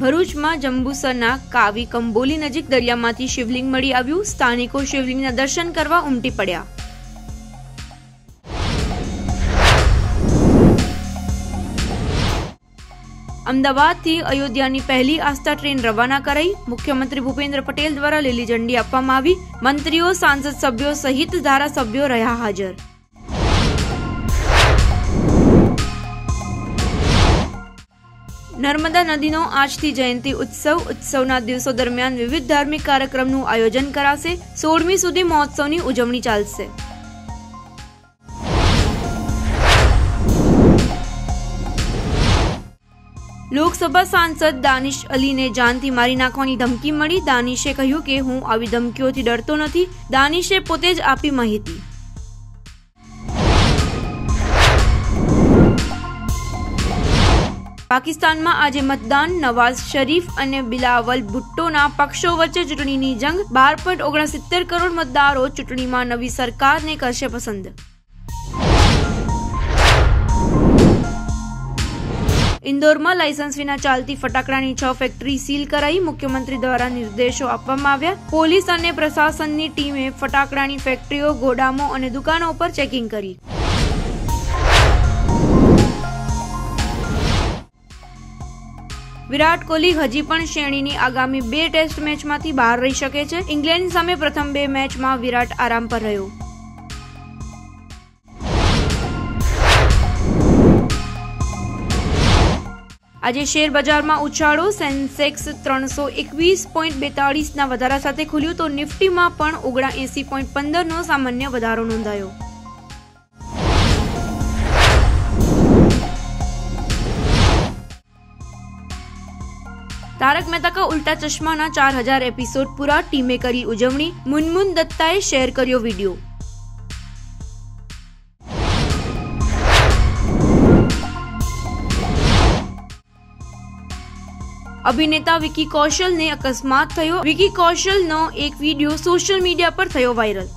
ભરૂચમાં જંબુસરના કાવી કંબોલી નજીક દરિયામાંથી શિવલિંગ મળી આવ્યું. સ્થાનિકો શિવલિંગના દર્શન કરવા ઉમટી પડ્યા. અમદાવાદથી અયોધ્યાની પહેલી આસ્થા ટ્રેન રવાના કરાઈ. મુખ્યમંત્રી ભૂપેન્દ્ર પટેલ દ્વારા લીલી ઝંડી આપવામાં આવી. મંત્રીઓ, સાંસદ સભ્યો સહિત ધારાસભ્યો રહ્યા હાજર. નર્મદા નદીનો આજથી જયંતિ ઉત્સવ. ઉત્સવના દિવસો દરમિયાન વિવિધ ધાર્મિક કાર્યક્રમનું આયોજન કરાશે. સોળમી સુધી મહોત્સવની ઉજવણી ચાલશે. લોકસભા સાંસદ દાનિશ અલીને જાનથી મારી નાખવાની ધમકી મળી. દાનિશે કહ્યું કે, હું આવી ધમકીઓથી ડરતો નથી. દાનિશે પોતે જ આપી માહિતી. પાકિસ્તાનમાં આજે મતદાન, નવાઝ શરીફ અને બિલાવલ ભુટ્ટોના પક્ષો વચ્ચે ચૂંટણીની જંગ. બાર પોઈન્ટ ઓગણસિત્તેર કરોડ મતદારો ચૂંટણીમાં નવી સરકારને કરશે પસંદ. ઇન્દોરમાં લાયસન્સ વિના ચાલતી ફટાકડાની છ ફેક્ટરી સીલ કરાઈ. મુખ્યમંત્રી દ્વારા નિર્દેશો આપવામાં આવ્યા. પોલીસ અને પ્રશાસનની ટીમે ફટાકડાની ફેક્ટરીઓ ગોડામો અને દુકાનો પર ચેકિંગ કરી. વિરાટ કોહલી હજી પણ શ્રેણીની આગામી બે ટેસ્ટ મેચમાંથી બહાર રહી શકે છે. ઇંગ્લેન્ડ સામે પ્રથમ બે મેચમાં વિરાટ આરામ પર રહ્યો. આજે શેર બજારમાં ઉછાળો સેન્સેક્સ ત્રણસો એકવીસ પોઈન્ટ બેતાળીસના વધારા સાથે ખુલ્યું તો નિફ્ટીમાં પણ ઓગણા એસી પોઈન્ટ પંદરનો સામાન્ય વધારો નોંધાયો. તારક મહેતા કા ઉલ્ટા ચશ્માના ચાર હજાર એપિસોડ પૂરા ટીમે કરી ઉજવણી મુનમુન દત્તાએ શેર કર્યો વિડીયો અભિનેતા વિકી કૌશલને અકસ્માત થયો વિકી કૌશલનો એક વિડીયો સોશિયલ મીડિયા પર થયો વાયરલ